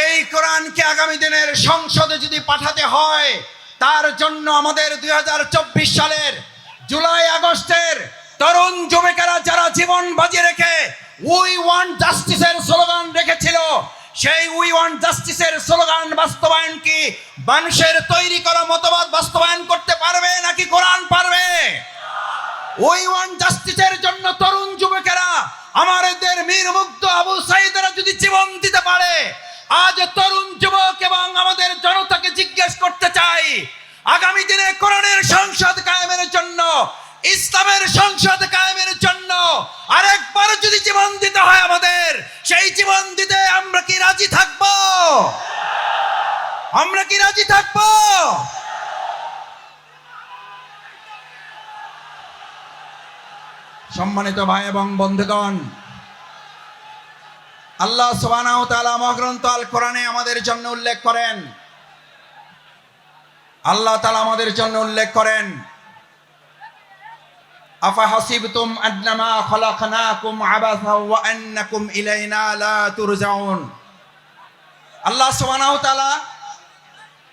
এই কোরআনকে আগামী দিনের সংসদে যদি পাঠাতে হয়, তার জন্য আমাদের দু হাজার চব্বিশ সালের জুলাই আগস্টের তরুণ যুবকেরা যারা জীবন বাজিয়ে রেখে উই ওয়ান্ট জাস্টিসের স্লোগান রেখেছিল, সেই উই ওয়ান্ট জাস্টিসের স্লোগান বাস্তবায়ন কি মানুষের তৈরি করা মতবাদ বাস্তবায়ন করতে পারবে নাকি কোরআন পারবে? উই ওয়ান জাস্টিসের জন্য তরুণ যুবকেরা, আমাদের মীর মুগ্ধ আবু সাইদরা আজ তরুণ যুবক এবং আমাদের জনতাকে জিজ্ঞেস করতে চাই, আগামী দিনে কোরআনের সংসদ কায়েমের জন্য, ইসলামের সংসদ কায়েমের জন্য আরেকবার যদি জীবন দিতে হয় আমাদের, সেই জীবন দিতে আমরা কি রাজি থাকব? আমরা কি রাজি থাকব? সম্মানিত ভাই এবং বন্ধুগণ আল্লাহ মহাগ্রন্থ আল কোরআনে আমাদের জন্য উল্লেখ করেন। আল্লাহ তালা আমাদের জন্য উল্লেখ করেন, আফা আন্নাকুম ইলাইনা আল্লাহ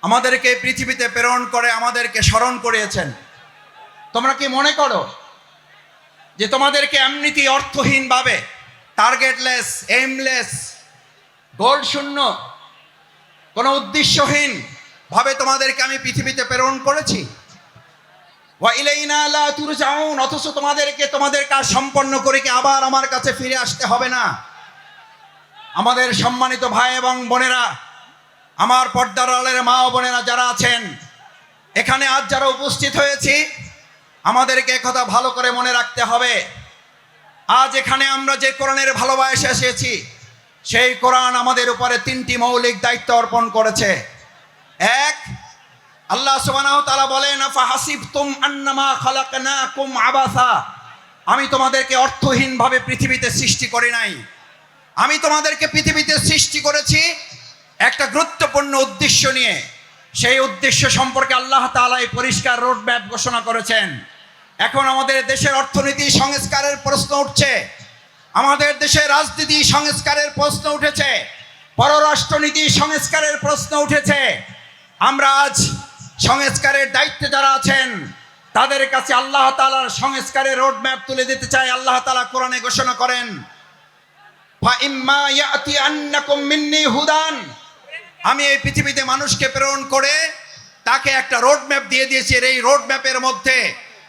আমাদেরকে পৃথিবীতে প্রেরণ করে আমাদেরকে স্মরণ করিয়েছেন। তোমরা কি মনে করো যে তোমাদেরকে এমনিতেই অর্থহীনভাবে টার্গেটলেস এইমলেস গোল শূন্য, কোনো উদ্দেশ্যহীন ভাবে তোমাদেরকে আমি পৃথিবীতে প্রেরণ করেছি। অথচ তোমাদেরকে তোমাদের কাজ সম্পন্ন করে কি আবার আমার কাছে ফিরে আসতে হবে না? আমাদের সম্মানিত ভাই এবং বোনেরা, আমার পর্দার আলের মা ও বোনেরা যারা আছেন, এখানে আজ যারা উপস্থিত হয়েছি, আমাদেরকে কথা ভালো করে মনে রাখতে হবে। আজ এখানে আমরা যে কোরআনের ভালোবাসে এসেছি, সেই কোরআন আমাদের উপরে তিনটি মৌলিক দায়িত্ব অর্পণ করেছে। এক, আল্লাহ সুবহানাহু বলেন আফা হাসিবতুম আন্নামা খালাকনাকুম আবাসা। আমি তোমাদেরকে অর্থহীনভাবে পৃথিবীতে সৃষ্টি করি নাই। আমি তোমাদেরকে পৃথিবীতে সৃষ্টি করেছি একটা গুরুত্বপূর্ণ উদ্দেশ্য নিয়ে। সেই উদ্দেশ্য সম্পর্কে আল্লাহ তাআলা এই পরিষ্কার রোড ম্যাপ ঘোষণা করেছেন। এখন আমাদের দেশের অর্থনীতি সংস্কারের প্রশ্ন উঠছে। আমাদের দেশের রাজনীতি সংস্কারের প্রশ্ন উঠেছে। পররাষ্ট্রনীতি সংস্কারের প্রশ্ন উঠেছে। আমরা আজ সংস্কারের দায়িত্বে যারা আছেন, তাদের কাছে আল্লাহ তাআলার সংস্কারের রোড ম্যাপ তুলে দিতে চাই। আল্লাহ তালা কোরআনে ঘোষণা করেন হুদান। আমি এই পৃথিবীতে মানুষকে প্রেরণ করে তাকে একটা রোড ম্যাপ দিয়ে দিয়েছি। এই রোড ম্যাপের মধ্যে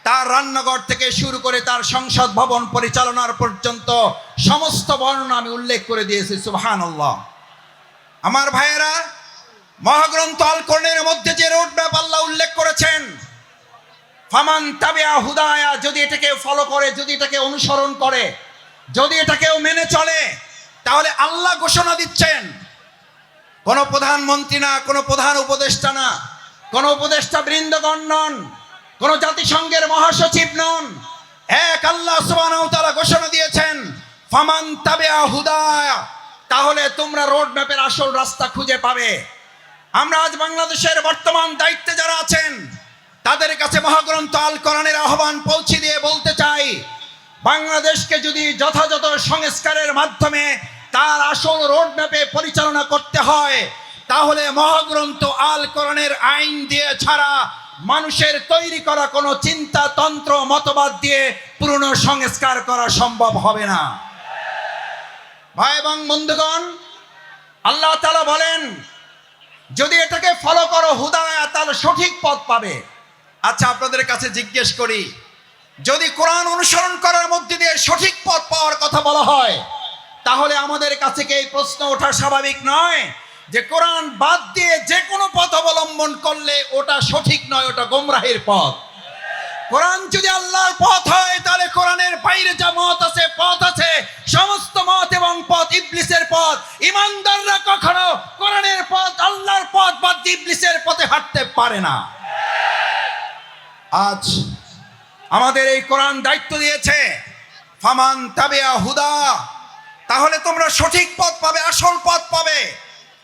তার রান্নাঘর থেকে শুরু করে তার সংসদ ভবন পরিচালনার পর্যন্ত সমস্ত বর্ণনা আমি উল্লেখ করে দিয়েছি, সুবহানাল্লাহ। আমার ভাইয়েরা, মহাগ্রন্থ আল কোরআনের মধ্যে যে রোড ম্যাপ আল্লাহ উল্লেখ করেছেন, ফামান তাবিয়া হুদায়া, যদি এটাকে ফলো করে, যদি এটাকে অনুসরণ করে, যদি এটাকেও মেনে চলে, তাহলে আল্লাহ ঘোষণা দিচ্ছেন। কোন প্রধানমন্ত্রী না, কোন প্রধান উপদেষ্টা না, কোন উপদেষ্টা বৃন্দগণ নন। কোন জাতিসংঘের মহাসচিব নন। এক আল্লাহ তাআলা ঘোষণা দিয়েছেন, ফামান তাবিয়া হুদায়া তাহলে তোমরা রোড ম্যাপের আসল রাস্তা খুঁজে পাবে। আমরা আজ বাংলাদেশের বর্তমান দায়িত্বে যারা আছেন, তাদের কাছে মহাগ্রন্থ আল কোরআনের আহ্বান পৌঁছে দিয়ে বলতে চাই, বাংলাদেশকে যদি যথাযথ সংস্কারের মাধ্যমে তার আসল রোড ম্যাপে পরিচালনা করতে হয়, তাহলে মহাগ্রন্থ আল কোরআনের আইন দিয়ে ছাড়া মানুষের তৈরি করা কোনো চিন্তা, তন্ত্র, মতবাদ দিয়ে পুরনো সংস্কার করা সম্ভব হবে না। ভাই এবং বন্ধুগণ, আল্লাহ তালা বলেন, যদি এটাকে ফলো করো হুদায়া, তাহলে সঠিক পথ পাবে। আচ্ছা আপনাদের কাছে জিজ্ঞেস করি, যদি কোরআন অনুসরণ করার মধ্যে দিয়ে সঠিক পথ পাওয়ার কথা বলা হয়, তাহলে আমাদের কাছে কি এই প্রশ্ন ওঠা স্বাভাবিক নয়? যে কোরআন বাদ দিয়ে যে কোনো পথ অবলম্বন করলে ওটা সঠিক নয়, ওটা গোমরাহের পথ। কোরআন যদি আল্লাহর পথ হয়, তাহলে কোরআনের বাইরে যা মত আছে, পথ আছে, সমস্ত মত এবং পথ ইবলিসের পথ। ইমানদাররা কখনো কোরআনের পথ, আল্লাহর পথ বাদ ইবলিসের পথে হাঁটতে পারে না। আজ আমাদের এই কোরআন দায়িত্ব দিয়েছে, ফামান তাবিয়া হুদা, তাহলে তোমরা সঠিক পথ পাবে, আসল পথ পাবে।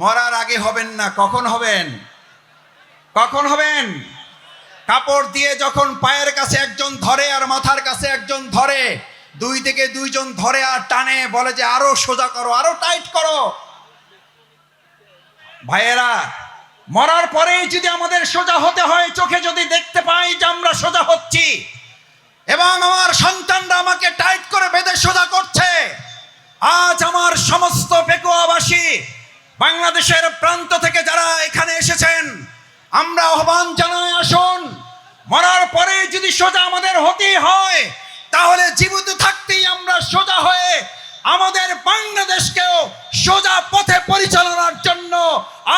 মরার আগে হবেন না, কখন হবেন? কখন হবেন? কাপড় দিয়ে যখন পায়ের কাছে একজন ধরে আর মাথার কাছে একজন ধরে, দুই থেকে দুইজন ধরে আর টানে, বলে যে আরও সোজা করো, আরও টাইট করো। ভাইয়েরা, মরার পরেই যদি আমাদের সোজা হতে হয়, চোখে যদি দেখতে পাই যে আমরা সোজা হচ্ছি, এবং আমার বাংলাদেশের প্রান্ত থেকে যারা এখানে এসেছেন, আমরা আহ্বান জানাই, আসুন। মরার পরে যদি সোজা আমাদের হতেই হয়, তাহলে জীবিত থাকতেই আমরা সোজা হয়ে আমাদের বাংলাদেশকেও সোজা পথে পরিচালনার জন্য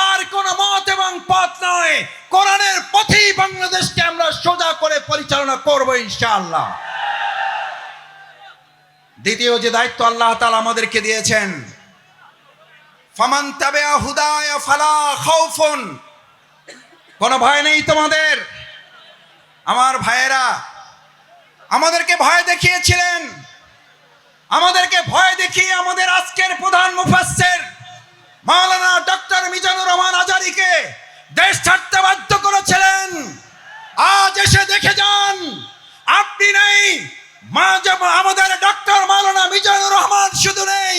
আর কোন মত এবং পথ নয়। কোরআনের পথেই বাংলাদেশকে আমরা সোজা করে পরিচালনা করব ইনশাআল্লাহ। দ্বিতীয় যে দায়িত্ব আল্লাহ তাআলা আমাদেরকে দিয়েছেন ফামান তাবিআ হুদায়া ফালা খাউফুন। কোনো ভয় নেই তোমাদের? আমার ভাইয়েরা, আমাদেরকে ভয় দেখিয়েছিলেন। আমাদেরকে ভয় দেখিয়ে আমাদের আজকের প্রধান মুফাসসির মাওলানা ডক্টর মিজানুর রহমান আজারিকে দেশ ছাড়তে বাধ্য করেছিলেন। আজ এসে দেখে যান, আপনি নেই, মা আমাদের ডক্টর মাওলানা মিজানুর রহমান শুধু নেই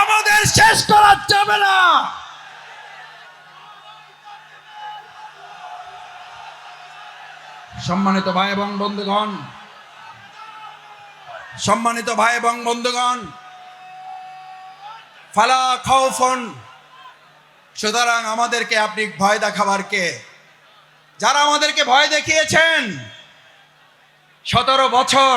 আমাদের শেষ করা যাবে না। সম্মানিত ভাই এবং বন্ধুগণ, সম্মানিত ভাই এবং বন্ধুগণ, ফালা খাউফন। সুতরাং আমাদেরকে আপনি ভয় দেখাবার কে? যারা আমাদেরকে ভয় দেখিয়েছেন, সতেরো বছর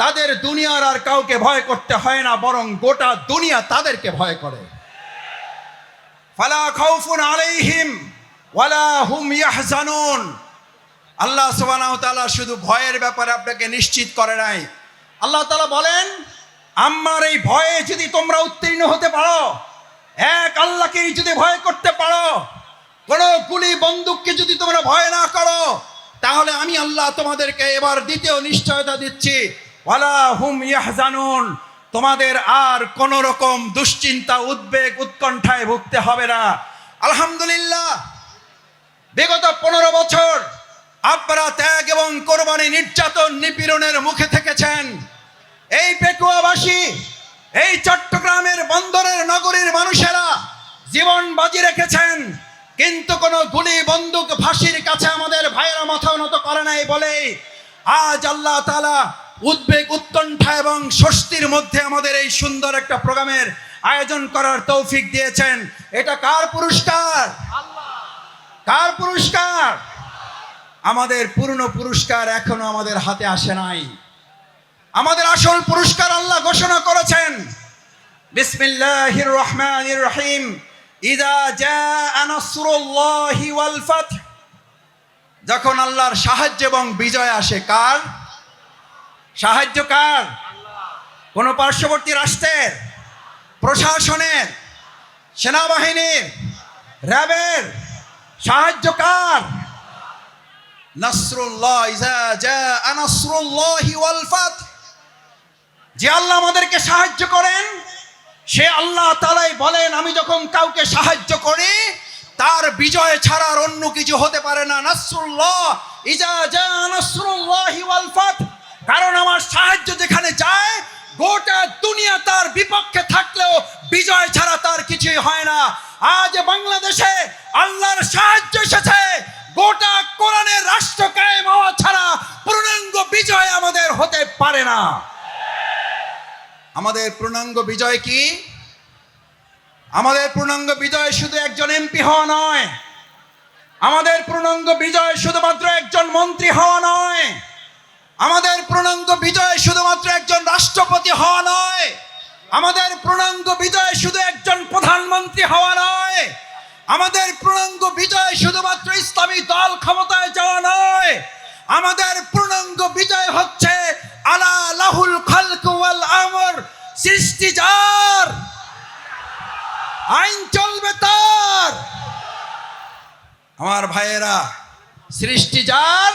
তাদের দুনিয়ার আর কাউকে ভয় করতে হয় না, বরং গোটা দুনিয়া তাদেরকে ভয় করে। আলাইহিম, ওয়ালা হুম আল্লাহ শুধু ভয়ের ব্যাপারে আপনাকে নিশ্চিত করে নাই। আল্লাহ তাআলা বলেন, আমার এই ভয়ে যদি তোমরা উত্তীর্ণ হতে পারো, এক আল্লাহকেই যদি ভয় করতে পারো, কোন গুলি বন্দুককে যদি তোমরা ভয় না করো, তাহলে আমি আল্লাহ তোমাদেরকে এবার দ্বিতীয় নিশ্চয়তা দিচ্ছি। ওয়ালা হুম ইয়াহজানুন, তোমাদের আর কোন রকম দুশ্চিন্তা, উদ্বেগ, উৎকণ্ঠায় ভুগতে হবে না। আলহামদুলিল্লাহ, বিগত পনেরো বছর আপনারা ত্যাগ এবং কোরবানি নির্যাতন নিপীড়নের মুখে থেকেছেন। এই পেকুয়াবাসী, এই চট্টগ্রামের বন্দরের নগরীর মানুষেরা জীবন বাজি রেখেছেন, কিন্তু কোনো গুলি, বন্দুক, ফাঁসির কাছে আমাদের ভাইয়েরা মাথা নত করে নাই বলে আজ আল্লাহ তালা উদ্বেগ উৎকণ্ঠা এবং স্বস্তির মধ্যে আমাদের এই সুন্দর একটা প্রোগ্রামের আয়োজন করার তৌফিক দিয়েছেন। এটা কার পুরস্কার? কার পুরস্কার? আমাদের পূর্ণ পুরস্কার এখনও আমাদের হাতে আসে নাই। আমাদের আসল পুরস্কার আল্লাহ ঘোষণা করেছেন। রহিম। যখন আল্লাহর সাহায্য এবং বিজয় আসে, কার? সাহায্য কার? কোন পার্শ্ববর্তী রাষ্ট্রের? প্রশাসনের? সেনাবাহিনীর? র্যাবের? সাহায্য কার? নাসরুল্লাহ যে আল্লাহ আমাদেরকে সাহায্য করেন, সে আল্লাহ তালাই বলেন, আমি যখন কাউকে সাহায্য করি, তার বিজয় ছাড়া আর অন্য কিছু হতে পারে না। নাসরুল্লাহ ইজা জা নাসরুল্লাহি ওয়াল ফাত। কারণ আমার সাহায্য যেখানে যায়, গোটা দুনিয়া তার বিপক্ষে থাকলেও বিজয় ছাড়া তার কিছুই হয় না। আজ বাংলাদেশে আল্লাহর সাহায্য এসেছে, গোটা কোরআনের রাষ্ট্র কায়েম হওয়া ছাড়া পূর্ণাঙ্গ বিজয় আমাদের হতে পারে না। আমাদের পূর্ণাঙ্গ বিজয় কি? আমাদের পূর্ণাঙ্গ বিজয় শুধু একজন এমপি হওয়া নয়। আমাদের পূর্ণাঙ্গ বিজয় শুধুমাত্র একজন মন্ত্রী হওয়া নয়। আমাদের পূর্ণাঙ্গ বিজয় শুধুমাত্র একজন রাষ্ট্রপতি হওয়া নয়। আমাদের পূর্ণাঙ্গ বিজয় শুধু একজন প্রধানমন্ত্রী হওয়া নয়। আমাদের পূর্ণাঙ্গ বিজয় শুধুমাত্র ইসলামী দল ক্ষমতায় যাওয়া নয়। আমাদের পূর্ণাঙ্গ বিজয় হচ্ছে আলা লাহুল খালক ওয়াল আমর সৃষ্টি যার। আইন চলবে তার। আমার ভাইয়েরা, সৃষ্টি যার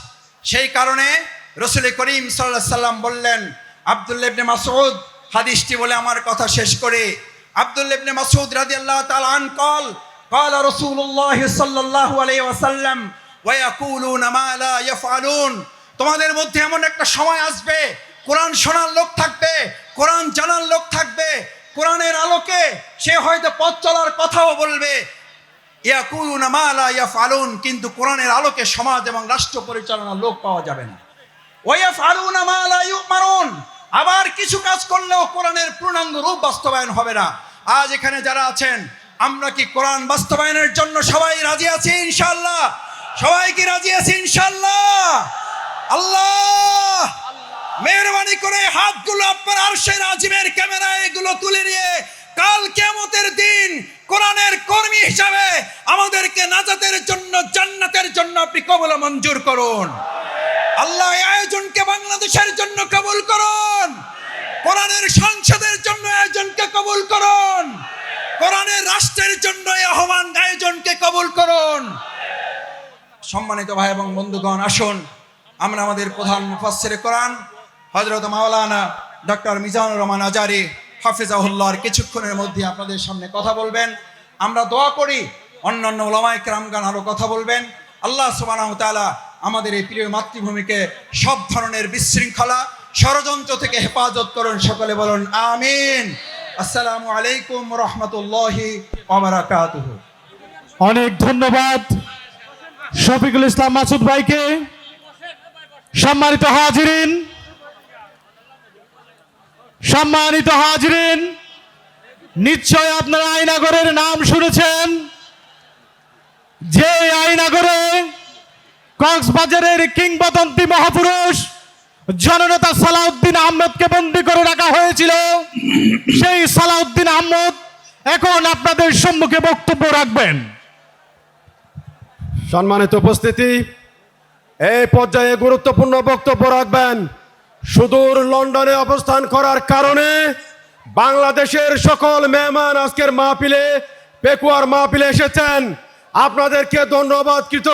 সেই কারণে রসুল করিম সাল্লাহ সাল্লাম বললেন আবদুল্লেবনে মাসুদ হাদিসটি বলে আমার কথা শেষ করে আবদুল্লেবনে মাসুদ রাজি আল্লাহ তালান কল قال رسول الله صلى الله عليه وسلم ويقولون ما لا يفعلون তোমাদের মধ্যে এমন একটা সময় আসবে কোরআন শোনার লোক থাকবে কোরআন জানার লোক থাকবে কোরআনের আলোকে সে হয়তো পথ চলার কথাও বলবে ইয়াকুলুনা মা লা ইয়াফআলুন, কিন্তু কোরআনের আলোকে সমাজ এবং রাষ্ট্র পরিচালনার লোক পাওয়া যাবে না। ওয়াফআলুনা মা লা ইউমারুন, আবার কিছু কাজ করলেও কোরআনের পূর্ণাঙ্গ রূপ বাস্তবায়ন হবে না। আজ এখানে যারা আছেন, আমরা কি কোরআন বাস্তবায়নের জন্য সবাই রাজি আছি ইনশাআল্লাহ? সবাই কি রাজি আছি ইনশাআল্লাহ? আল্লাহ! মেহরবানি করে হাতগুলো আপনার আর আরশের আজিমের ক্যামেরায় এগুলো তুলে নিয়ে কাল কিয়ামতের দিন কোরআনের কর্মী হিসাবে আমাদেরকে নাজাতের জন্য, জান্নাতের জন্য আপনি কবল মঞ্জুর করুন। আল্লাহ আয়োজনকে বাংলাদেশের জন্য কবুল করুন। কোরআনের সংসদের জন্য আয়োজনকে কবুল করুন। কোরআনের রাষ্ট্রের জন্য আহ্বান আয়োজনকে কবুল করুন। সম্মানিত ভাই এবং বন্ধুগণ, আসুন, আমরা আমাদের প্রধান মুফাসসিরে কোরআন, হযরত মাওলানা ডক্টর মিজানুর রহমান আজারি হাফিজাহুল্লাহর কিছুক্ষণের মধ্যে আপনাদের সামনে কথা বলবেন। আমরা দোয়া করি, অন্যান্য ওলামাই কেরামগান আরও কথা বলবেন। আল্লাহ তাআলা আমাদের এই প্রিয় মাতৃভূমিকে সব ধরনের বিশৃঙ্খলা, ষড়যন্ত্র থেকে হেফাজত করুন, সকলে বলুন আমিন। আসসালামু আলাইকুম রহমতুল্লাহি অনেক ধন্যবাদ শফিকুল ইসলাম মাসুদ ভাইকে। সম্মানিত হাজিরিন সম্মানিত হাজিরিন, নিশ্চয় আপনারা আইনাগরের নাম শুনেছেন। যে আইনাগরে কক্সবাজারের কিংবদন্তি মহাপুরুষ জননেতা সালাউদ্দিন আহমেদকে বন্দী করে রাখা হয়েছিল, সেই সালাউদ্দিন আহমদ এখন আপনাদের সম্মুখে বক্তব্য রাখবেন। সম্মানিত উপস্থিতি, এই পর্যায়ে গুরুত্বপূর্ণ বক্তব্য রাখবেন। সুদূর লন্ডনে অবস্থান করার কারণে বাংলাদেশের সকল মেহমান আজকের মাহফিলে, পেকুয়ার মাহফিলে এসেছেন। আপনাদেরকে ধন্যবাদ কৃত